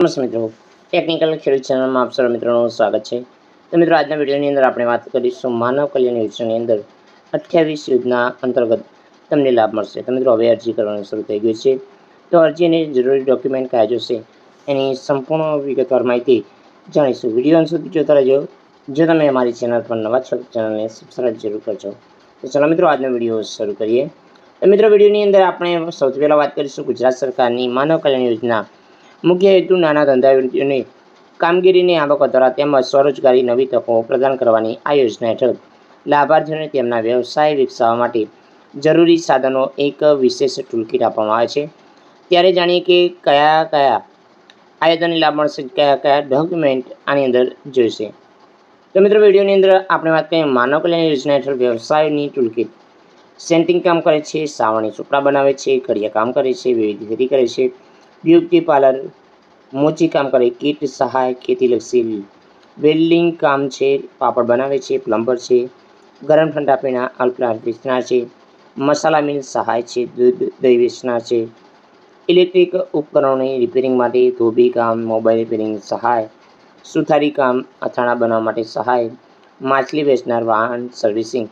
નમસ્તે મિત્રો. ટેકનિકલ ખેડૂત ચેનલમાં આપ સર્વ મિત્રોનું સ્વાગત છે. તો મિત્રો, આજના વિડીયોની અંદર આપણે વાત કરીશું માનવ કલ્યાણ યોજનાની અંદર અઠ્યાવીસ યોજના અંતર્ગત તમને લાભ મળશે. તો મિત્રો, હવે અરજી કરવાનું શરૂ થઈ ગયું છે. તો અરજી અને જરૂરી ડોક્યુમેન્ટ કયા જોશે, એની સંપૂર્ણ વિગતવાર માહિતી જાણીશું. વીડિયો અંત સુધી જોતા રહેજો. જો તમે અમારી ચેનલ પર નવા છો ચેનલને સબસ્ક્રાઈબ જરૂર કરજો. તો ચાલો મિત્રો, આજનો વીડિયો શરૂ કરીએ. તો મિત્રો, વિડીયોની અંદર આપણે સૌથી પહેલાં વાત કરીશું ગુજરાત સરકારની માનવ કલ્યાણ યોજના મુખ્ય હેતુ નાના ધંધાઓની કામગીરીની આવક દ્વારા તેમજ સ્વરોજગારી નવી તકો પ્રદાન કરવાની આ યોજના હેઠળ લાભાર્થીઓને તેમના વ્યવસાય વિકસાવવા માટે જરૂરી સાધનો એક વિશેષ ટૂલકીટ આપવામાં આવે છે. ત્યારે જાણીએ કે કયા કયા આયોજન લાભ મળશે, કયા કયા ડોક્યુમેન્ટ આની અંદર જોઈશે. તો મિત્રો વિડીયોની અંદર આપણે વાત કરીએ માનવ કલ્યાણ યોજના હેઠળ વ્યવસાયની ટૂલકીટ. સેન્ટિંગ કામ કરે છે સાવણી ચોપડા બનાવે છે કડિયા કામ કરે છે, વિવિધ ખેતી કરે છે. બ્યુટી પાર્લર, મોચી કામ કરે, કીટ સહાય ખેતીલક્ષી વેલ્ડિંગ કામ છે, પાપડ બનાવે છે, પ્લમ્બર છે, ગરમ ઠંડા પીણા અલ્પલાર વેચનાર છે, મસાલા મિલ સહાય છે, દૂધ, દહીં વેચનાર છે. ઇલેક્ટ્રિક ઉપકરણોની રિપેરિંગ માટે ધોબી કામ, મોબાઈલ રિપેરિંગ સહાય, સુથારી કામ, અથાણા બનાવવા માટે સહાય, માછલી વેચનાર વાહન સર્વિસિંગ,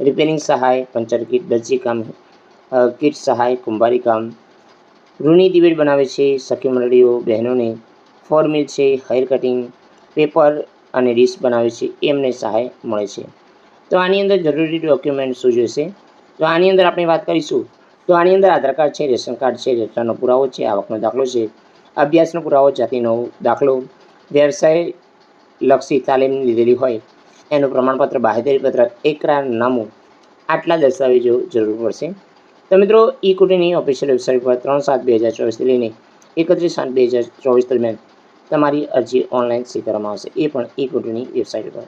રિપેરિંગ સહાય, પંચર કીટ, દરજી કામ કીટ સહાય, કુંભારી કામ ઋણી દિવેટ બનાવે છે, સખી મંડળીઓ, બહેનોને ફોર્મિલ છે હેર કટિંગ પેપર અને ડીશ બનાવે છે, એમને સહાય મળે છે. તો આની અંદર જરૂરી ડોક્યુમેન્ટ શું જોઈશે? તો આની અંદર આપણે વાત કરીશું. તો આની અંદર આધાર કાર્ડ છે, રેશન કાર્ડ છે રેશનનો પુરાવો છે, આવકનો દાખલો છે, અભ્યાસનો પુરાવો, જાતિનો દાખલો, વ્યવસાય લક્ષી તાલીમ લીધેલી હોય, એનું પ્રમાણપત્ર બાહેધરી પત્ર એકરારનામું આટલા દસ્તાવેજો જરૂર પડશે. તો મિત્રો, ઈ કુટીની ઓફિશિયલ વેબસાઇટ પર ત્રણ સાત બે હજાર ચોવીસથી લઈને એકત્રીસ સાત બે હજાર ચોવીસ દરમિયાન તમારી અરજી ઓનલાઈન સ્વીકારવામાં આવશે. એ પણ ઈ કુટીની વેબસાઇટ પર.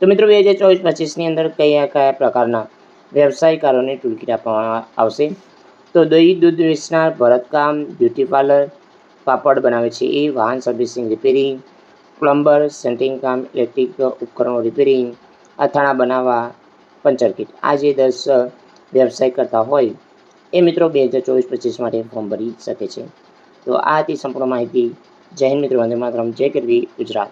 તો મિત્રો, બે હજાર ચોવીસ પચીસની અંદર કયા કયા પ્રકારના વ્યવસાયકારોને ટૂલકીટ આપવામાં આવશે? તો દહીં, દૂધ વેચનાર, ભરતકામ બ્યુટી પાર્લર પાપડ બનાવે છે એ, વાહન સર્વિસિંગ રિપેરિંગ પ્લમ્બર સેન્ટિંગ કામ ઇલેક્ટ્રિક ઉપકરણો રિપેરિંગ અથાણા બનાવવા, પંચર કીટ આ જે દસ વ્યવસાય કરતા હોય એ મિત્રો બે હજાર ચોવીસ પચીસ માટે ફોર્મ ભરી શકે છે. તો આ હતી સંપૂર્ણ માહિતી. હિન્દ મિત્રો, વંદે માતરમ. જય કરવી ગુજરાત.